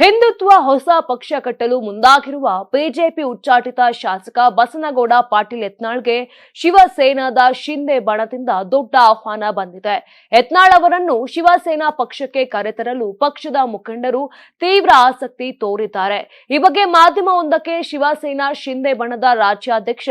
ಹಿಂದುತ್ವ ಹೊಸ ಪಕ್ಷ ಕಟ್ಟಲು ಮುಂದಾಗಿರುವ ಬಿಜೆಪಿ ಉಚ್ಚಾಟಿತ ಶಾಸಕ ಬಸನಗೌಡ ಪಾಟೀಲ್ ಯತ್ನಾಳ್ಗೆ ಶಿವಸೇನಾದ ಶಿಂದೆ ಬಣದಿಂದ ದೊಡ್ಡ ಆಹ್ವಾನ ಬಂದಿದೆ. ಯತ್ನಾಳ್ ಅವರನ್ನು ಶಿವಸೇನಾ ಪಕ್ಷಕ್ಕೆ ಕರೆತರಲು ಪಕ್ಷದ ಮುಖಂಡರು ತೀವ್ರ ಆಸಕ್ತಿ ತೋರಿದ್ದಾರೆ. ಈ ಬಗ್ಗೆ ಮಾಧ್ಯಮವೊಂದಕ್ಕೆ ಶಿವಸೇನಾ ಶಿಂದೆ ಬಣದ ರಾಜ್ಯಾಧ್ಯಕ್ಷ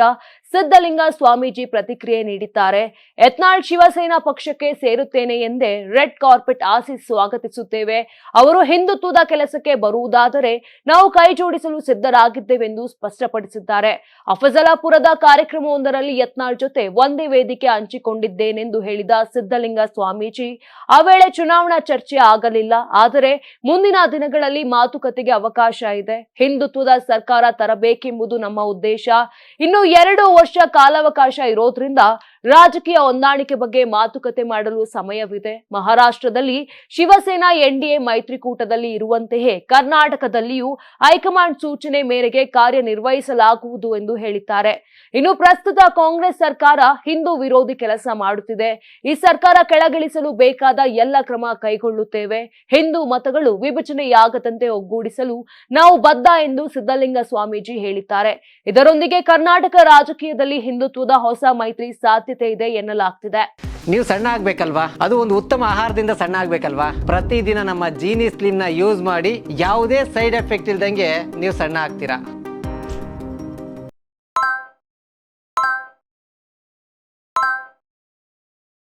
ಸಿದ್ದಲಿಂಗ ಸ್ವಾಮೀಜಿ ಪ್ರತಿಕ್ರಿಯೆ ನೀಡಿದ್ದಾರೆ. ಯತ್ನಾಳ್ ಶಿವಸೇನಾ ಪಕ್ಷಕ್ಕೆ ಸೇರುತ್ತೇನೆ ಎಂದೇ ರೆಡ್ ಕಾರ್ಪೆಟ್ ಆಸಿ ಸ್ವಾಗತಿಸುತ್ತೇವೆ. ಅವರು ಹಿಂದುತ್ವದ ಕೆಲಸಕ್ಕೆ ಬರುವುದಾದರೆ ನಾವು ಕೈ ಜೋಡಿಸಲು ಸಿದ್ಧರಾಗಿದ್ದೇವೆಂದು ಸ್ಪಷ್ಟಪಡಿಸಿದ್ದಾರೆ. ಅಫಜಲಾಪುರದ ಕಾರ್ಯಕ್ರಮವೊಂದರಲ್ಲಿ ಯತ್ನಾಳ್ ಜೊತೆ ಒಂದೇ ವೇದಿಕೆ ಹಂಚಿಕೊಂಡಿದ್ದೇನೆಂದು ಹೇಳಿದ ಸಿದ್ದಲಿಂಗ ಸ್ವಾಮೀಜಿ, ಆ ವೇಳೆ ಚುನಾವಣಾ ಚರ್ಚೆ ಆಗಲಿಲ್ಲ. ಆದರೆ ಮುಂದಿನ ದಿನಗಳಲ್ಲಿ ಮಾತುಕತೆಗೆ ಅವಕಾಶ ಇದೆ. ಹಿಂದುತ್ವದ ಸರ್ಕಾರ ತರಬೇಕೆಂಬುದು ನಮ್ಮ ಉದ್ದೇಶ. ಇನ್ನು ಎರಡು ವರ್ಷ ಕಾಲಾವಕಾಶ ಇರೋದ್ರಿಂದ ರಾಜಕೀಯ ಹೊಂದಾಣಿಕೆ ಬಗ್ಗೆ ಮಾತುಕತೆ ಮಾಡಲು ಸಮಯವಿದೆ. ಮಹಾರಾಷ್ಟ್ರದಲ್ಲಿ ಶಿವಸೇನಾ ಎನ್ಡಿಎ ಮೈತ್ರಿಕೂಟದಲ್ಲಿ ಇರುವಂತೆಯೇ ಕರ್ನಾಟಕದಲ್ಲಿಯೂ ಹೈಕಮಾಂಡ್ ಸೂಚನೆ ಮೇರೆಗೆ ಕಾರ್ಯನಿರ್ವಹಿಸಲಾಗುವುದು ಎಂದು ಹೇಳಿದ್ದಾರೆ. ಇನ್ನು ಪ್ರಸ್ತುತ ಕಾಂಗ್ರೆಸ್ ಸರ್ಕಾರ ಹಿಂದೂ ವಿರೋಧಿ ಕೆಲಸ ಮಾಡುತ್ತಿದೆ. ಈ ಸರ್ಕಾರ ಕೆಳಗಿಳಿಸಲು ಬೇಕಾದ ಎಲ್ಲ ಕ್ರಮ ಕೈಗೊಳ್ಳುತ್ತೇವೆ. ಹಿಂದೂ ಮತಗಳು ವಿಭಜನೆಯಾಗದಂತೆ ಒಗ್ಗೂಡಿಸಲು ನಾವು ಬದ್ಧ ಎಂದು ಸಿದ್ದಲಿಂಗ ಸ್ವಾಮೀಜಿ ಹೇಳಿದ್ದಾರೆ. ಇದರೊಂದಿಗೆ ಕರ್ನಾಟಕ ರಾಜಕೀಯದಲ್ಲಿ ಹಿಂದುತ್ವದ ಹೊಸ ಮೈತ್ರಿ ಸಾಧ್ಯತೆ ಇದೆ ಎನ್ನಲಾಗ್ತಿದೆ. ನೀವು ಸಣ್ಣ ಆಗ್ಬೇಕಲ್ವಾ? ಅದು ಒಂದು ಉತ್ತಮ ಆಹಾರದಿಂದ ಸಣ್ಣ ಆಗ್ಬೇಕಲ್ವಾ? ಪ್ರತಿದಿನ ನಮ್ಮ ಜೀನಿ ಸ್ಲಿಮ್ನ ಯೂಸ್ ಮಾಡಿ ಯಾವುದೇ ಸೈಡ್ ಎಫೆಕ್ಟ್ ಇಲ್ದಂಗೆ ನೀವು ಸಣ್ಣ ಆಗ್ತೀರಾ?